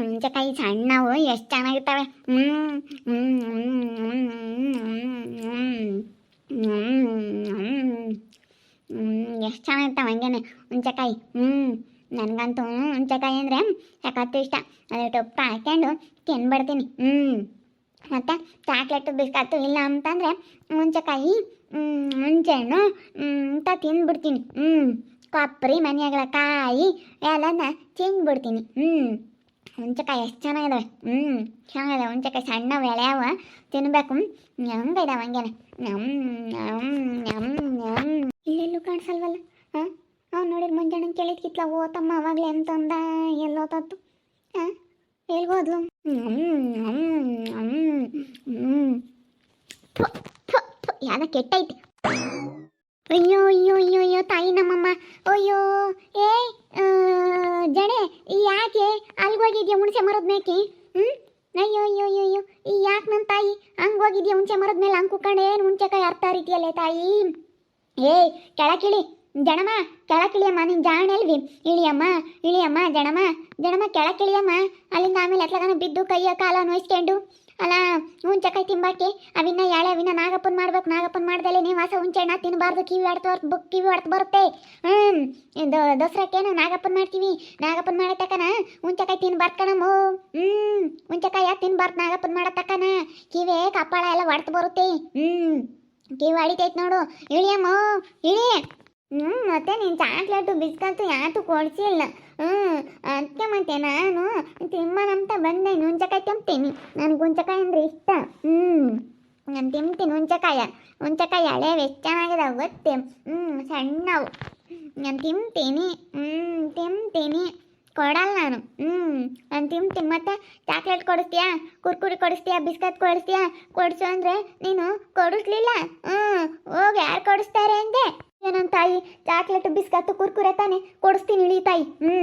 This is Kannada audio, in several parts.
ಹುಂಚೆಕಾಯಿ ಸಣ್ಣವು ಎಷ್ಟು ಚೆನ್ನಾಗಿರ್ತವೆ ಎಷ್ಟು ಚೆನ್ನಾಗಿರ್ತಾವೆ ಹಂಗೇನೆ ಹುಂಚೆಕಾಯಿ ಹ್ಞೂ ನನಗಂತೂ ಹುಂಚೆಕಾಯಿ ಅಂದರೆ ಸಖತ್ತು ಇಷ್ಟ ಅದಕ್ಕೆ ಉಪ್ಪು ಹಾಕ್ಕೊಂಡು ತಿನ್ಬಿಡ್ತೀನಿ ಹ್ಞೂ ಮತ್ತು ಚಾಕ್ಲೇಟು ಬಿಸ್ಕತ್ತು ಇಲ್ಲ ಅಂತಂದರೆ ಹುಂಚೆಕಾಯಿ ಹುಂಚೆಹಣ್ಣು ಅಂತ ತಿಂದ್ಬಿಡ್ತೀನಿ ಹ್ಞೂ ಕೊಬ್ಬರಿ ಮನೆಯಾಗಳ ಕಾಯಿ ಎಲ್ಲನ ತಿಂದ್ಬಿಡ್ತೀನಿ. ಹ್ಞೂ ಹುಂಚೆಕಾಯಿ ಎಷ್ಟು ಚೆನ್ನಾಗಿದಾವೆ. ಹ್ಞೂ ಚೆನ್ನಾಗಿದೆ ಹುಂಚೆಕಾಯಿ ಸಣ್ಣ ಬೆಳೆಯವ ತಿನ್ನಬೇಕು ಹೆಂಗಿದಾವೆ ಹಂಗೇನೆ. ನಮ್ ನಮ್ ನಮ್ ನಮ್ ಇಲ್ಲೆಲ್ಲೂ ಕಾಣಿಸಲ್ವಲ್ಲ? ಹಾಂ? ಅವ್ನು ನೋಡಿರಿ ಮುಂಜಾನೆ ಕೇಳಿದ ಕಿತ್ಲ ಓತಮ್ಮ ಅವಾಗಲೇ ಅಂತಂದ ಎಲ್ಲೋತತ್ತು ಹಾಂ? ಎಲ್ಗೋದ್ಲು ಯಾನ ಕೆಟ್ಟೈತಿ. ಅಯ್ಯೋ ಅಯ್ಯೋ ಅಯ್ಯೋ ಅಯ್ಯೋ, ತಾಯಿ ನಮ್ಮಮ್ಮ. ಅಯ್ಯೋ, ಏ ಜಡೆ, ಯಾಕೆ ಅಲ್ಗೋಗಿದ್ಯಾ ಹುಣಸೆ ಮರದ ಮೇಕೆ? ಅಯ್ಯೋ ಅಯ್ಯೋ ಅಯ್ಯೋ ಅಯ್ಯೋ, ಈ ಯಾಕೆ ನನ್ನ ತಾಯಿ? ಹಂಗೆ ಹೋಗಿದ್ಯಾ ಹುಣಸೆ ಮರದ ಮೇಲೆ ಹಂಗೆ ಕುಕ್ಕಂಡು ಏನು ಹುಣಸೆಕಾಯಿ ಅರ್ಥ ರೀತಿಯಲ್ಲೇ ತಾಯಿ. ಏಯ್ ಕೆಳಕಿಳಿ ಜಣಮ್ಮ ಕೆಳಕಿಳಿಯಮ್ಮ ನಿನ್ನ ಜಾಣ ಎಲ್ವಿ ಇಳಿಯಮ್ಮ ಇಳಿಯಮ್ಮ ಜಣಮ್ಮ ಜಣಮ್ಮ ಕೆಳಕಿಳಿಯಮ್ಮ. ಅಲ್ಲಿಂದ ಆಮೇಲೆ ಎತ್ಲಗನ ಬಿದ್ದು ಕೈಯ ಕಾಲ ನೋಯಿಸ್ಕೊಂಡು ಅಲ್ಲ ಉಂಚಕಾಯಿ ತಿಂಬಾಕಿ, ಅವಿನ್ನ ಯಾಳೆ, ಅವಿನ್ನ ನಾಗಪ್ಪನ್ ಮಾಡ್ಬೇಕು. ನಾಗಪ್ಪನ್ ಮಾಡ್ದಲೆ ನೀವು ವಾಸ ಹುಂಚೆಣ್ಣ ತಿನ್ನಬಾರ್ದು ಕಿವಿ ಹೊಡ್ತು ಬುಕ್ ಕಿವಿ ಹೊಡ್ತು ಬರುತ್ತೆ. ಇದು ದಸರಾಕೇನು ನಾಗಪ್ಪನ್ ಮಾಡ್ತೀವಿ. ನಾಗಪ್ಪನ್ ಮಾಡತಕ್ಕನ ಹುಂಚಕಾಯಿ ತಿನ್ಬಾರ್ದು ಕಣಮ್ಮ. ಹ್ಮ್ ಹುಂಚಕಾಯ ತಿನ್ಬಾರ್ದು ನಾಗಪ್ಪನ್ ಮಾಡತಕ್ಕನ ಕಿವಿ ಕಪ್ಪಾಳ ಎಲ್ಲ ಹೊಡ್ತು ಬರುತ್ತೆ. ಹ್ಮ್, ಕಿವಿ ಹೊಡಿತೈತ್ ನೋಡು. ಇಳಿಯಮ್ಮ ಇಳಿ. ಹ್ಞೂ ಮತ್ತೆ ನೀನು ಚಾಕ್ಲೇಟು ಬಿಸ್ಕತ್ತು ಯಾತು ಕೊಡ್ಸಿಲ್ಲ. ಹ್ಞೂ ಅದಕ್ಕೆ ಮತ್ತೆ ನಾನು ತಿಮ್ಮನಂತ ಬಂದೆ ಹುಂಚಕಾಯಿ ತಿಂತೀನಿ. ನನಗೆ ಹುಂಚಕಾಯಿ ಅಂದ್ರೆ ಇಷ್ಟ. ಹ್ಞೂ ನಾನು ತಿಂತೀನಿ ಹುಂಚಕಾಯ ಹುಂಚಕಾಯಿ ಹಳೆವು ಎಷ್ಟು ಚೆನ್ನಾಗಿದಾವೆ ಗೊತ್ತೇ. ಹ್ಞೂ ಸಣ್ಣವು. ನಾನು ತಿಂತೀನಿ. ಹ್ಞೂ ತಿಂತೀನಿ. ಕೊಡಲ್ಲ ನಾನು. ಹ್ಞೂ ನಾನು ತಿಂತೀನಿ. ಮತ್ತೆ ಚಾಕ್ಲೇಟ್ ಕೊಡಿಸ್ತೀಯಾ? ಕುರ್ಕುರಿ ಕೊಡಿಸ್ತೀಯಾ? ಬಿಸ್ಕತ್ ಕೊಡಿಸ್ತೀಯಾ? ಕೊಡಿಸು ಅಂದರೆ ನೀನು ಕೊಡಿಸ್ಲಿಲ್ಲ. ಹ್ಞೂ ಹೋಗಿ ಯಾರು ಕೊಡಿಸ್ತಾರೆ ಅಂದೆ? ಏನಂತ ತಾಯಿ ಚಾಕ್ಲೇಟ್ ಬಿಸ್ಕತ್ತು, ಕುರ್ಕುರೆ ತಾನೆ ಕೊಡಿಸ್ತೀನಿ ಇಳಿ ತಾಯಿ. ಹ್ಞೂ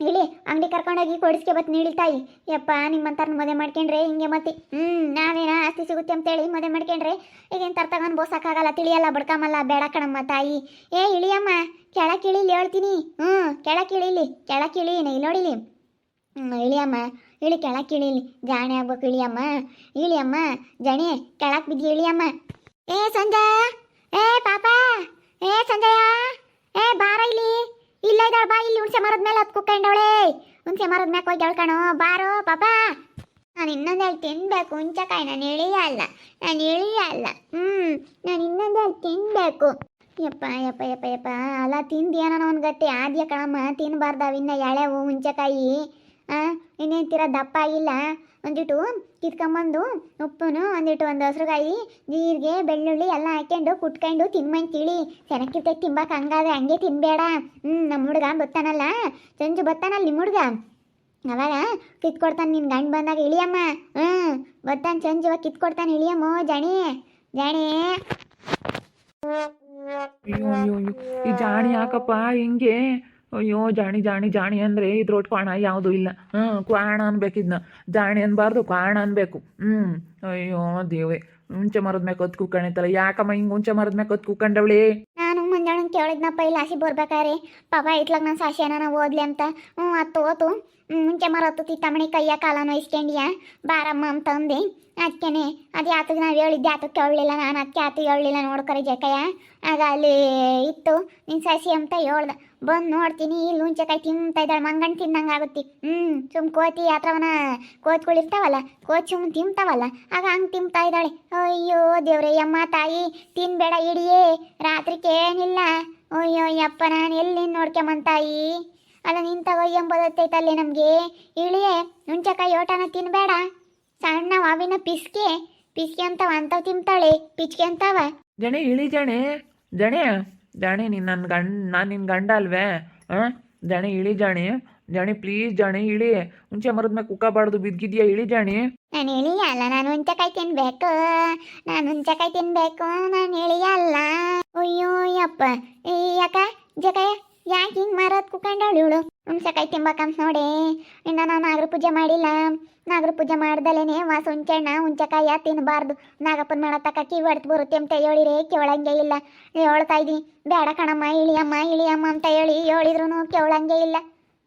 ಇಳಿ, ಅಂಗಡಿ ಕರ್ಕೊಂಡೋಗಿ ಕೊಡಿಸ್ಕೆ ಬತ್ತೀನಿ ಇಳಿ ತಾಯಿ. ಯಪ್ಪ ನಿಮ್ಮಂತಾರ ಮದುವೆ ಮಾಡ್ಕೊಂಡ್ರೆ ಹಿಂಗೆ ಮತ್ತೆ. ಹ್ಞೂ ನಾವೇನ ಆಸ್ತಿ ಸಿಗುತ್ತೆ ಅಂತೇಳಿ ಮದುವೆ ಮಾಡ್ಕೊಂಡ್ರೆ ಈಗೇನು ತರ್ತಗೊಂಡು ಬೋಸಕ್ಕಾಗಲ್ಲ ತಿಳಿಯಲ್ಲ, ಬಡ್ಕಮಲ್ಲ, ಬೇಡ ಕಣಮ್ಮ ತಾಯಿ. ಏ, ಇಳಿಯಮ್ಮ ಕೆಳಕಿಳಿಲಿ ಹೇಳ್ತೀನಿ. ಹ್ಞೂ ಕೆಳಕಿಳಿಲಿ ಕೆಳಕಿಳಿ ಇಲ್ಲಿ ನೋಡಿಲಿ. ಹ್ಞೂ ಇಳಿಯಮ್ಮ, ಇಳಿ ಕೆಳಕಿಳಿಲಿ ಜಾಣೆ ಆಗ್ಬೇಕು ಇಳಿಯಮ್ಮ. ಇಳಿಯಮ್ಮ, ಜಾಣೆ ಕೆಳಕ್ ಬಿದ್ದು ಇಳಿಯಮ್ಮ. ಏ, ಸಂಜಾ, ಏ, ಪಾಪ ಏ ಸಂಜಯ ಏ ಬಾರ ಇಲ್ಲಿ ಇಲ್ಲ ಇದ್ದಾಳ ಬಾ ಇಲ್ಲಿ ಹತ್ ಕುಕ್ಕಂಡವಳೆ. ಹುಣಸೆ ಮರದ ಮ್ಯಾಕ್ ಹೋಗಿ ಹೇಳ್ಕಣೋ ಬಾರೋ, ಪಾಪ. ನಾನು ಇನ್ನೊಂದೆರಡು ತಿನ್ಬೇಕು. ಹುಂಚಕಾಯಿ ನಾನು ಇಳಿಯಲ್ಲ ನಾನು ಇಳಿಯಲ್ಲ ಹ್ಞೂ ನಾನು ಇನ್ನೊಂದೆರಡು ತಿನ್ಬೇಕು. ಯಪ್ಪ ಯಪ್ಪ ಯಪ್ಪ ಯಪ್ಪ. ಅಲ್ಲ ತಿಂದಿಯೇನೋ ಒಂದು ಗಟ್ಟಿ? ಆದ್ಯ ಕಣಮ್ಮ ತಿನ್ನಬಾರ್ದವಿನ್ನ ಎಳೆವು ಹುಂಚಕಾಯಿ ಹಾಂ ಇನ್ನೇಂತೀರ ದಪ್ಪ ಆಗಿಲ್ಲ ಒಂದಿಟ್ಟು ಕಿತ್ಕೊಂಬಂದು ಉಪ್ಪುನು ಒಂದಿಟ್ಟು ಒಂದು ಹಸ್ರುಗಾಯಿ ಜೀರಿಗೆ, ಬೆಳ್ಳುಳ್ಳಿ ಎಲ್ಲ ಹಾಕ್ಕೊಂಡು ಕುಟ್ಕೊಂಡು ತಿನ್ಮಂಗೆ ತಿಳಿ. ಚೆನ್ನಾಗಿರ್ತೈತೆ ತಿಂಬಾಕ ಹಂಗಾದ್ರೆ ಹಂಗೆ ತಿನ್ಬೇಡ. ಹ್ಞೂ ನಮ್ಮ ಹುಡುಗ ಬತ್ತಾನಲ್ಲ. ಸಂಜು ಬತ್ತಾನಲ್ಲ ನಿಮ್ಮ ಹುಡುಗ? ಅವಾಗ ಕಿತ್ಕೊಡ್ತಾನೆ ನಿನ್ನ ಗಂಡು ಬಂದಾಗ ಇಳಿಯಮ್ಮ. ಹ್ಞೂ ಬತ್ತಾನೆ ಸಂಜು ಇವಾಗ ಕಿತ್ಕೊಡ್ತಾನೆ ಇಳಿಯಮ್ಮ, ಜಾಣಿ ಜಾಣಿ. ಅಯ್ಯೋ ಅಯ್ಯೋ. ಈ ಜಾಣಿ ಯಾಕಪ್ಪ ಹಿಂಗೆ? ಅಯ್ಯೋ, ಜಾಣಿ ಜಾಣಿ ಜಾಣಿ ಅಂದರೆ ಇದ್ರೊಟ್ಟು ಕ್ವಾಣ ಯಾವುದೂ ಇಲ್ಲ. ಹ್ಞೂ ಕ್ವಾಣ ಅನ್ಬೇಕಿದ್ನ. ಜಾಣಿ ಅನ್ಬಾರ್ದು, ಕ್ವಾಣ ಅನ್ಬೇಕು. ಹ್ಞೂ ಅಯ್ಯೋ ದೇವೆ ಮುಂಚೆ ಮರದ ಮೇಲೆ ಕತ್ ಕುಕ್ಕಣಿತ್ತಲ್ಲ ಯಾಕಮ್ಮ ಹಿಂಗೆ ಮುಂಚೆ ಮರದ ಮೇಲೆ ಕತ್ ಕುಕ್ಕಂಡವಳಿ ನಾನು ಮುಂಜಾನೆ ಕೇಳಿದ್ನಪ್ಪ, ಇಲ್ಲಿ ಹಸಿ ಬರ್ಬೇಕಾರೆ. ಪಾಪ ಇತ್ಲಾಗ ನನ್ನ ಸಾಸಿ ಏನಾನ ಓದ್ಲಿ ಅಂತ. ಹ್ಞೂ ಅತ್ತು ಓತು ಮುಂಚೆ ಮರತ್ತು ತಮಣಿ ಕೈಯ ಕಾಲನ ನೋಯಿಸ್ಕೊಂಡ್ಯ ಬಾರಮ್ಮ ಅಂತ ಅಂದೆ. ಅದಕ್ಕೇನೆ ಅದು ಯಾತಕ್ಕೆ ನಾವು ಹೇಳಿದ್ದೆ ಆತಕ್ಕೆ ಕೇಳಲಿಲ್ಲ ನಾನು. ಅದಕ್ಕೆ ಆತ ಹೇಳಲಿಲ್ಲ ನೋಡ್ಕೊರಿ ಜಕಯ್ಯ. ಆಗ ಅಲ್ಲಿ ಇತ್ತು. ನಿನ್ನ ಸಸಿ ಅಂತ ಹೇಳ್ದೆ. ಬಂದು ನೋಡ್ತೀನಿ, ಇಲ್ಲಿ ಹುಂಚೆಕಾಯಿ ತಿಂತಾ ಇದ್ದಾಳೆ ಮಂಗಣ್ಣ ತಿಂದಂಗೆ ಆಗುತ್ತೆ. ಹ್ಞೂ ಸುಮ್ ಕೋತಿ ಅಥವಾ ಕೋತ್ಗಳಿರ್ತಾವಲ್ಲ ಕೋತಿ ಸುಮ್ಮನೆ ತಿಂತಾವಲ್ಲ, ಆಗ ಹಂಗೆ ತಿಂತಾ ಇದ್ದಾಳೆ. ಅಯ್ಯೋ ದೇವ್ರೆ ಅಮ್ಮ ತಾಯಿ, ತಿನ್ಬೇಡ ಇಡಿಯೇ, ರಾತ್ರಿ ಏನಿಲ್ಲ ಅಯ್ಯೋ, ಯಪ್ಪ, ನಾನು ಎಲ್ಲಿ ನೋಡ್ಕೊಂಬಂತಾಯಿ ಅಲ್ಲ ನಿಂತಾಗ ಅಲ್ಲಿ ನಮಗೆ. ಇಳಿಯೇ ಹುಂಚೆಕಾಯಿ ಓಟನ ತಿನ್ಬೇಡ. ಸಣ್ಣ ವಾವಿನ ಪಿಸ್ಕೆ ಪಿಸ್ಕೆ ಅಂತವ, ಅಂತವ್ ತಿಂತಾಳೆ, ಪಿಚ್ಕೆ ಅಂತವ. ಜಣೆ, ಇಳಿ ಜಣೆ. ಜಣೆ ಜಾಣಿ, ನೀನು ನನ್ನ ಗಂಡ, ನಾನು ನಿನ್ನ ಗಂಡ ಅಲ್ವೇ? ಹಾಂ ಜಾಣಿ, ಇಳಿ ಜಾಣಿ. ಜಾಣಿ ಪ್ಲೀಸ್ ಜಾಣಿ, ಇಳಿ. ಮುಂಚೆ ಮರದ ಮೇಲೆ ಕುಕ್ಕಬಾರ್ದು, ಬಿದ್ದಿದ್ಯಾ? ಇಳಿ ಜಾಣಿ. ನಾನು ಇಳಿಯಲ್ಲ, ನಾನು ಹುಂಚಕಾಯಿ ತಿನ್ಬೇಕು. ನಾನು ಹುಂಚಕಾಯಿ ತಿನ್ಬೇಕು, ನಾನು ಇಳಿಯಲ್ಲ. ಅಯ್ಯೋ, ಯಪ್ಪ. ಈ ಯಾಕ? ಜಕಯ್ಯ ಯಾಕೆ ಹಿಂಗೆ ಮಾರೋದು ಕುಕ್ಕಂಡವಳು ಇವಳು? ಹುಣ್ಸೆಕಾಯಿ ತಿಂಬಕಂತ ನೋಡಿ. ಇನ್ನು ನಾನು ನಾಗರ ಪೂಜೆ ಮಾಡಿಲ್ಲ. ನಾಗರ ಪೂಜೆ ಮಾಡ್ದಲೇನೆ ವಾಸ ಹುಂಚೆಣ್ಣ ಹುಂಚೆಕಾಯ ತಿನ್ನಬಾರ್ದು ನಾಗಪ್ಪನ ಮಾಡೋ ತಕ್ಕ ಕಿವಿ ಹೊಡ್ತು ಬರುತ್ತೆ ಅಂತ ಹೇಳಿರಿ ಕೇಳಂಗೆ ಇಲ್ಲ. ಹೇಳ್ತಾ ಇದ್ದೀನಿ ಬೇಡ ಕಣಮ್ಮ, ಇಳಿಯಮ್ಮ ಇಳಿಯಮ್ಮ ಅಂತ ಹೇಳಿ ಹೇಳಿದ್ರು ಕೇಳಂಗೆ ಇಲ್ಲ.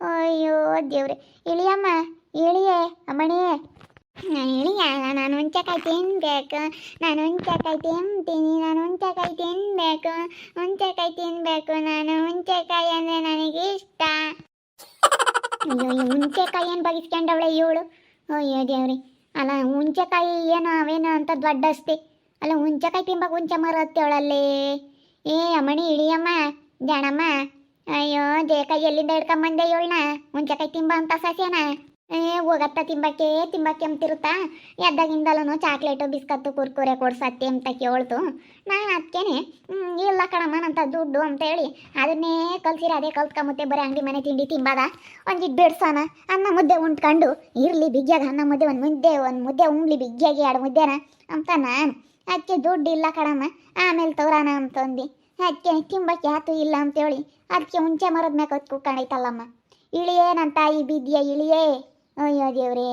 ಅಯ್ಯೋ ದೇವ್ರೆ, ಇಳಿಯಮ್ಮ, ಇಳಿಯೇ, ಅಮ್ಮಣಿ. ನಾನು ಇಳಿಯ ನಾನು ಹುಂಚಕಾಯಿ ತಿನ್ಬೇಕು. ನಾನು ಹುಂಚಕಾಯಿ ತಿಂತೀನಿ. ನಾನು ಹುಂಚಕಾಯಿ ತಿನ್ಬೇಕು. ಹುಂಚಕಾಯಿ ತಿನ್ಬೇಕು. ನಾನು ಹುಂಚಕಾಯಿ ಅಂದ್ರೆ ನನಗೆ ಇಷ್ಟ ಅಯ್ಯೋ, ಈ ಹುಂಚೆಕಾಯಿ ಏನು ಬಗಿಸ್ಕೊಂಡವಳೆ ಇವಳು? ಅಯ್ಯೋ, ದೇವ್ರಿ. ಅಲ್ಲ ಹುಂಚೆಕಾಯಿ ಏನು, ಅವೇನು ಅಂತ ದೊಡ್ಡ ಅಸ್ತಿ ಅಲ್ಲ ಹುಂಚೆಕಾಯಿ ತಿಂಬಕ್ಕೆ ಹುಂಚೆ ಮರ ಹತ್ತೇವಳಲ್ಲಿ ಏ, ಅಮ್ಮಣಿ, ಇಳಿಯಮ್ಮ, ಜಾಣಮ್ಮ. ಅಯ್ಯೋ ದೇಕಾಯಿ ಎಲ್ಲಿಂದ ಹಿಡ್ಕೊಂಬಂದೆ ಇವಳನ್ನ. ಹುಂಚೆಕಾಯಿ ತಿಂಬ ಅಂತ ಸಸ್ಯನ. ಏ, ಹೋಗತ್ತ ತಿಂಬಕ್ಕೆ ತಿಂಬಕ್ಕೆ ಅಂತಿರುತ್ತಾ? ಎದ್ದಾಗಿಂದಲೂ ಚಾಕ್ಲೇಟು, ಬಿಸ್ಕತ್ತು, ಕುರ್ಕುರೆ ಕೊಡ್ಸತ್ತೆ ಅಂತ ಕೇಳ್ತು. ನಾನು ಅದಕ್ಕೇನೆ ಇಲ್ಲ ಕಣಮ್ಮ, ನಂತ ದುಡ್ಡು ಅಂತ ಹೇಳಿ ಅದನ್ನೇ ಕಲ್ಸಿರ, ಅದೇ ಕಲ್ತ್ಕೊಂಬತ್ತೆ ಬರೀ ಅಂಗಡಿ ಮನೆ ತಿಂಡಿ ತಿಂಬಾದ? ಒಂದಿಟ್ಟು ಬಿಡ್ಸೋಣ, ಅನ್ನ ಮುದ್ದೆ ಉಂಟ್ಕೊಂಡು. ಇರಲಿ ಬಿಗ್ಯಾಗ, ಅನ್ನ ಮುದ್ದೆ, ಒಂದು ಮುದ್ದೆ ಒಂದು ಮುದ್ದೆ ಉಣ್ಲಿ ಬಿಗ್ಯಾಗಿ ಎರಡು ಮುದ್ದೆನ ಅಂತ ನಾನು. ಅದಕ್ಕೆ ದುಡ್ಡು ಇಲ್ಲ ಕಣಮ್ಮ, ಆಮೇಲೆ ತಗೋಣ ಅಂತಂದು ಅದಕ್ಕೆ ತಿಂಬಕ್ಕೆ ಯಾತು ಇಲ್ಲ ಅಂತೇಳಿ ಅದಕ್ಕೆ ಹುಂಚೆ ಮರದ ಮ್ಯಾಗ ಕೂತ್ಕೊಂಡೈತಲ್ಲಮ್ಮ ಇಳಿಯೇ ನನ್ನ ತಾಯಿ ಬಿದ್ಯ, ಇಳಿಯೇ. ಅಯ್ಯೋ ದೇವ್ರೇ,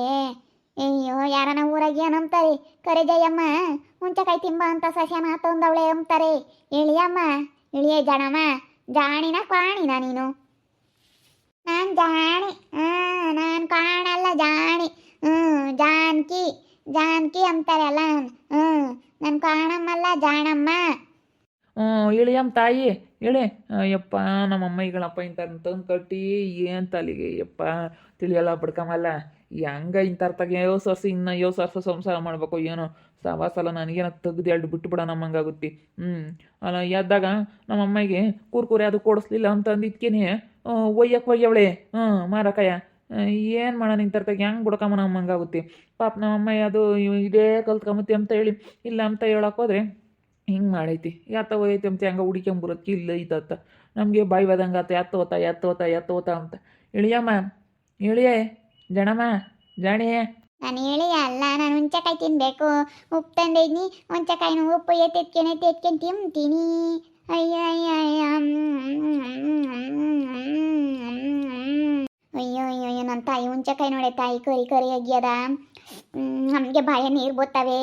ಅಯ್ಯೋ, ಯಾರನ ಊರಾಗ ಅಂತಾರೆ ಕರೆ ಜಯಮ್ಮ ಕೈ ತಿಂಬ ಅಂತ ಸಸ್ಯನ ತಂದವಳೆ ಅಂತಾರೆ ಇಳಿಯಮ್ಮ ಇಳಿಯ ಜಾಣಮ್ಮ, ಜಾಣಿನ ಕಾಣಿನ ನೀನು? ನಾನು ಜಾಣಿ ಹಾಂ ನಾನು ಕಾಣಲ್ಲ ಜಾಣಿ. ಹ್ಞೂ, ಜಾನ್ಕಿ ಜಾನ್ಕಿ ಅಂತಾರಲ್ಲ ಹ್ಞೂ, ನಾನು ಕಾಣಮ್ಮಲ್ಲ ಜಾಣಮ್ಮ. ಇಳಿಯಮ್ಮ ತಾಯಿ, ಇಳಿ. ಯಪ್ಪ, ನಮ್ಮ ಈಗಳಪ್ಪ ಇಂಥ ತಂದು ಕಟ್ಟಿ ಏನು ತಲೆಗೆ, ಯಪ್ಪ, ತಿಳಿಯಲ್ಲ ಬಿಡ್ಕಮಲ್ಲ. ಹೆಂಗ ಇಂಥರ ತಗ ಯೋ ಸರ್ಸ ಇನ್ನು ಯೋ ಸರ್ಸ ಸಂಸಾರ ಮಾಡಬೇಕು ಏನೋ. ಸವಾಸಲ ನನಗೇನೋ ತೆಗ್ದು ಎರಡು ಬಿಟ್ಟು ಬಿಡ ನಮ್ಮಂಗಾಗುತ್ತೆ ಹ್ಞೂ ಅಲ್ಲ ಎದ್ದಾಗ ನಮ್ಮ ಅಮ್ಮಗೆ ಕುರ್ಕುರೆ ಅದು ಕೊಡಿಸ್ಲಿಲ್ಲ ಅಂತ ಅಂದಿದ್ಕೇನೆ ಒಯ್ಯಕ್ಕೆ ಒಯ್ಯವಳೆ. ಹ್ಞೂ ಮಾರಕಯ್ಯ. ಏನು ಮಾಡೋಣ ಇಂಥರ ತಗ, ಹೆಂಗೆ ಬಿಡ್ಕಮ್ಮ ನಮ್ಮಂಗಾಗುತ್ತೆ ಪಾಪ ನಮ್ಮ ಅಮ್ಮ ಅದು ಇದೇ ಕಲ್ತ್ಕೊಂಬತ್ತಿ ಅಂತ ಹೇಳಿ, ಇಲ್ಲ ಅಂತ ಹೇಳಕ್ಕೆ ಹೋದ್ರೆ ಹಿಂಗೆ ಮಾಡೈತಿ. ಯಾತ ಹೋಯ್ತಿ ಅಂತ ಹಂಗೆ ಹುಡಿಕೊಂಬರಕ್ಕೆ ಇಲ್ಲ ನಮಗೆ ಬಾಯಿ ಬದಂಗಾತ ಆತ ಓತ ಹೋತ ಓತ ಎತ್ತ ಹೋತ ಅಂತ. ಇಳಿಯಮ್ಮ, ಇಳಿಯೇ, ಜನಮ್ಮ, ಜಾಣಿಯೇ. ನಾನು ಹೇಳಿ ಅಲ್ಲ, ನಾನು ಹುಂಚಕಾಯಿ ತಿನ್ನಬೇಕು ಉಪ್ಪು ತಂದಿದ್ನಿ ಹುಂಚಕಾಯಿನ ಉಪ್ಪು ಎತ್ತೆತ್ಕೆನೆ ಎತ್ಕೊಂಡು ತಿಂತೀನಿ. ಅಯ್ಯ ಅಯ್ಯ ಅಯ್ಯ ತಾಯಿ ಹುಂಚೆಕಾಯಿ ನೋಡೆ, ತಾಯಿ ಕರಿ ಕರಿ ಅಗ್ಯದ. ನಮಗೆ ಬಾಯ ನೀರು ಬೋತಾವೆ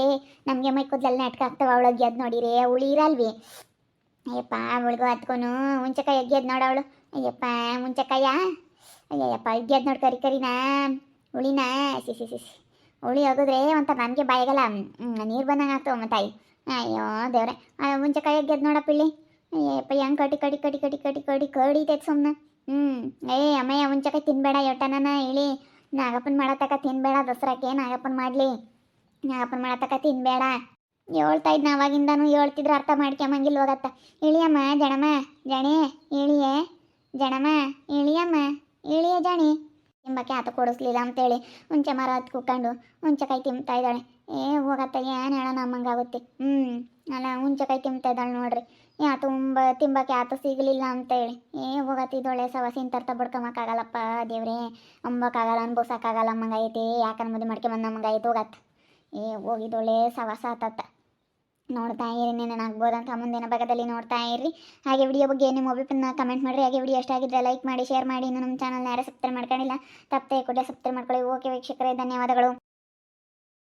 ನಮಗೆ ಮೈ ಕೂದಲಲ್ಲಿ ನಾಟಕ ಆಗ್ತಾವೆ, ಅವಳು ಅಗ್ಯದ ನೋಡಿರಿ, ಅವಳು ಇರಲ್ವಿ. ಅಯ್ಯಪ್ಪ, ಅವಳಿಗೂ ಹತ್ಕೊನು ಹುಂಚೆಕಾಯಿ ಅಗ್ಯದ ನೋಡವಳು ಅಯ್ಯಪ್ಪ ಹುಂಚೆಕಾಯ ಅಯ್ಯಯ್ಯಪ್ಪ, ಅಗ್ಯದ ನೋಡಿ ಕರಿ ಕರಿನಾ ಉಳಿನಾ ಸಿ ಸಿ ಸಿ ಹುಳಿ ಹೋಗಿದ್ರೆ ಒಂಥರ ನನಗೆ ಬಾಯಿಗಲ್ಲ. ನೀರು ಬಂದಂಗೆ ಆಗ್ತವೆ ತಾಯಿ. ಅಯ್ಯೋ, ದೇವ್ರೆ. ಮುಂಚೆಕಾಯಿ ಅಗ್ಯದ ನೋಡಪ್ಪ ಇಲ್ಲಿ. ಅಯ್ಯಪ್ಪ ಹೆಂಗೆ ಕಟಿ ಕಡಿ ಕಡಿ ಕಡಿ ಕಡಿ ಕಡಿ ಕಡಿತೈತೆ ಸುಮ್ಮನೆ ಹ್ಞೂ ಏ, ಅಮ್ಮಯ್ಯ ಮುಂಚೆಕಾಯಿ ತಿನ್ಬೇಡ ಯೋಟನನ ಹೇಳಿ. ನಾಗಪ್ಪನ ಮಾಡತಕ್ಕ ತಿನ್ಬೇಡ ದಸರಾಕ್ಕೆ, ನಾಗಪ್ಪನ ಮಾಡಲಿ. ನಾಗಪ್ಪನ ಮಾಡತಕ್ಕ ತಿನ್ಬೇಡ. ಹೇಳ್ತಾ ಇದ್ನ, ಅವಾಗಿಂದನು ಹೇಳ್ತಿದ್ರು, ಅರ್ಥ ಮಾಡ್ಕೊಂಬಂಗಿಲ್ಲ ಹೋಗತ್ತ ಇಳಿಯಮ್ಮ ಜಣಮ್ಮ, ಜಣೆ ಇಳಿಯೇ ಜಣಮ್ಮ ಇಳಿಯಮ್ಮ ಇಳಿಯೇ ಜಣಿ. ತಿಂಬಕ್ಕೆ ಆತ ಕೊಡಿಸ್ಲಿಲ್ಲ ಅಂತೇಳಿ ಹುಂಚೆ ಮರ ಹತ್ತು ಕುಕ್ಕೊಂಡು ಹುಂಚೆಕಾಯಿ ತಿಂತಾ ಇದ್ದಾಳೆ. ಏ, ಹೋಗತ್ತ, ಏನು ಹೇಳೋಣ, ಅಮ್ಮಂಗಾಗುತ್ತೆ. ಹ್ಞೂ ಅಲ್ಲ ಹುಂಚೆಕಾಯಿ ತಿಂತಾ ಇದ್ದಾಳೆ ನೋಡ್ರಿ. ಯಾ, ತುಂಬ ತಿಂಬಕ್ಕೆ ಆತ ಸಿಗಲಿಲ್ಲ ಅಂತೇಳಿ. ಏ ಹೋಗತ್ತಿದ್ದೊಳ್ಳೆ ಸವಸಿನ ತರ್ತ ಬಡ್ಕೊಂಬಕ್ಕಾಗಲ್ಲಪ್ಪ ದೇವ್ರೇ. ಅಂಬಕ್ಕಾಗಲ್ಲ ಅನ್ಬೋಸಕ್ಕಾಗಲ್ಲ ಅಮ್ಮಂಗೈತಿ ಯಾಕಂದ್ರೆ ಮದುವೆ ಬಂದ ಮಂಗೈತಿ ಹೋಗತ್ತ ಏ ಹೋಗಿದ್ದೊಳೆ ಸವಸ ಆತತ್ತ ನೋಡ್ತಾ ಇರಿ ನೆನೆ ಆಗ್ಬೋದಂತ ಮುಂದಿನ ಭಾಗದಲ್ಲಿ ನೋಡ್ತಾ ಇರಿ ಹಾಗೆ ವಿಡಿಯೋ ಬಗ್ಗೆ ನಿಮ್ಮ ಒಬ್ಬರನ್ನ ಕಮೆಂಟ್ ಮಾಡಿರಿ. ಹಾಗೆ ವಿಡಿಯೋ ಆಗಿದ್ರೆ ಲೈಕ್ ಮಾಡಿ ಶೇರ್ ಮಾಡಿ. ಇನ್ನು ನಮ್ಮ ಚಾನಲ್ನ ಯಾರು ಸಬ್ಸ್ಕ್ರೈಬ್ ಮಾಡ್ಕೊಂಡಿಲ್ಲ, ತಪ್ಪದೆ ಕೂಡ ಸಬ್ಸ್ಕ್ರೈಬ್ ಮಾಡ್ಕೊಳ್ಳಿ. ಓಕೆ ವೀಕ್ಷಕರೇ, ಧನ್ಯವಾದಗಳು.